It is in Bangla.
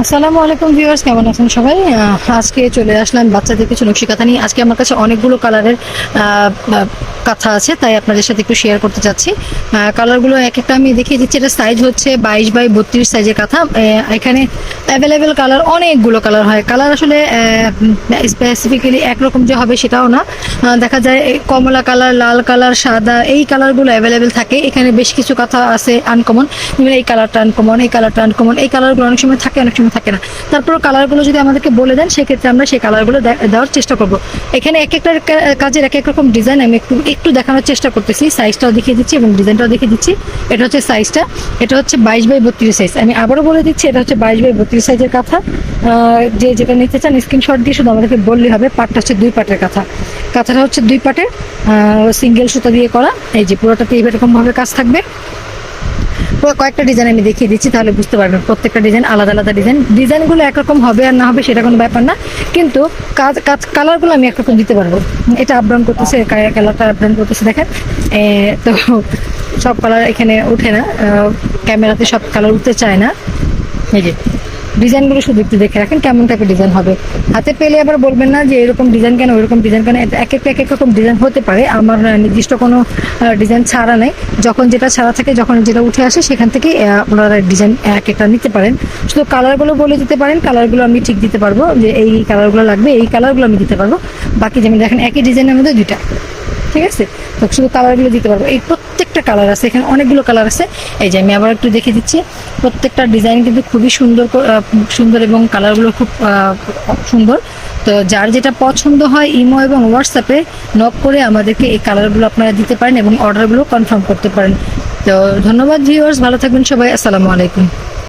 আসসালামু আলাইকুম ভিউয়ার্স, কেমন আছেন সবাই? আজকে চলে আসলাম বাচ্চাদের কিছু নকশি কাঁথা নিয়ে। আজকে আমার কাছে অনেকগুলো কালারের কাঁথা আছে, তাই আপনাদের সাথে একটু শেয়ার করতে চাচ্ছি। কালারগুলো এক একটা আমি দেখিয়ে দিচ্ছি। এটা সাইজ হচ্ছে বাইশ বাই বত্রিশ সাইজের কাঁথা। এখানে অ্যাভেলেবেল কালার অনেকগুলো কালার হয়। কালার আসলে স্পেসিফিক্যালি একরকম যে হবে সেটাও না। দেখা যায় কমলা কালার লাল কালার সাদা, এই কালারগুলো অ্যাভেলেবেল থাকে। এখানে বেশ কিছু কথা আছে আনকমন এই কালারটা আনকমন এই কালারটা আনকমন এই কালারগুলো অনেক সময় থাকে, অনেক সময় থাকে না। তারপর কালারগুলো যদি আমাদেরকে বলে দেন, সেক্ষেত্রে আমরা সেই কালারগুলো দেওয়ার চেষ্টা করব। এখানে এক একটা কাজের এক এক রকম ডিজাইন আমি একটু একটু দেখানোর চেষ্টা করতেছি। সাইজটাও দেখিয়ে দিচ্ছি এবং ডিজাইনটাও দেখিয়ে দিচ্ছি। এটা হচ্ছে সাইজটা এটা হচ্ছে বাইশ বাই বত্রিশ সাইজ আমি আবারও বলে দিচ্ছি, এটা হচ্ছে বাইশ বাই বত্রিশ সাইজের কাঁথা। যে যেটা নিতে চান স্ক্রিনশট দিয়ে শুধু আমাদেরকে বললেই হবে, পাটটা হচ্ছে দুই পাটের কাঁথা। কাঁথাটা হচ্ছে দুই পাটের সিঙ্গেল সুতা দিয়ে করা। এই যে পুরোটাতে এরকম ভাবে কাজ থাকবে। কয়েকটা ডিজাইন আমি দেখিয়ে দিচ্ছি, তাহলে বুঝতে পারবেন প্রত্যেকটা ডিজাইন আলাদা আলাদা ডিজাইন ডিজাইনগুলো একরকম হবে আর না হবে সেটা কোনো ব্যাপার না, কিন্তু কাজ কাজ কালারগুলো আমি একরকম দিতে পারব। এটা আপডাউন করতেছে কালারটা আপডাউন করতেছে, দেখেন। তো সব কালার এখানে ওঠে না ক্যামেরাতে সব কালার উঠতে চায় না। এই যে। ডিজাইনগুলো শুধু একটু দেখে রাখেন, কেমন টাইপের ডিজাইন হবে। হাতে পেলে আবার বলবেন না যে এরকম ডিজাইন কেন, ওইরকম ডিজাইন কেন এক একটা এক এক রকম ডিজাইন হতে পারে। আমার নির্দিষ্ট কোনো ডিজাইন ছাড়া নেই। যখন যেটা ছাড়া থাকে, যখন যেটা উঠে আসে, সেখান থেকে আপনারা ডিজাইন এক একটা নিতে পারেন। শুধু কালারগুলো বলে দিতে পারেন কালারগুলো আমি ঠিক দিতে পারব যে এই কালারগুলো লাগবে, এই কালারগুলো আমি দিতে পারব। বাকি যেমন দেখেন, একই ডিজাইনের মধ্যে দুইটা। ঠিক আছে? তো শুধু কালারগুলো দিতে পারব। এই প্রত্যেকটা কালার আছে, এখানে অনেকগুলো কালার আছে। এই যে আমি আবার একটু দেখে দিচ্ছি। প্রত্যেকটা ডিজাইন কিন্তু খুবই সুন্দর সুন্দর এবং কালারগুলো খুব সুন্দর। তো যার যেটা পছন্দ হয় ইমো এবং হোয়াটসঅ্যাপে নক করে আমাদেরকে এই কালারগুলো আপনারা দিতে পারেন এবং অর্ডারগুলো কনফার্ম করতে পারেন। তো ধন্যবাদ ভিউয়ার্স ভালো থাকবেন সবাই। আসসালামু আলাইকুম।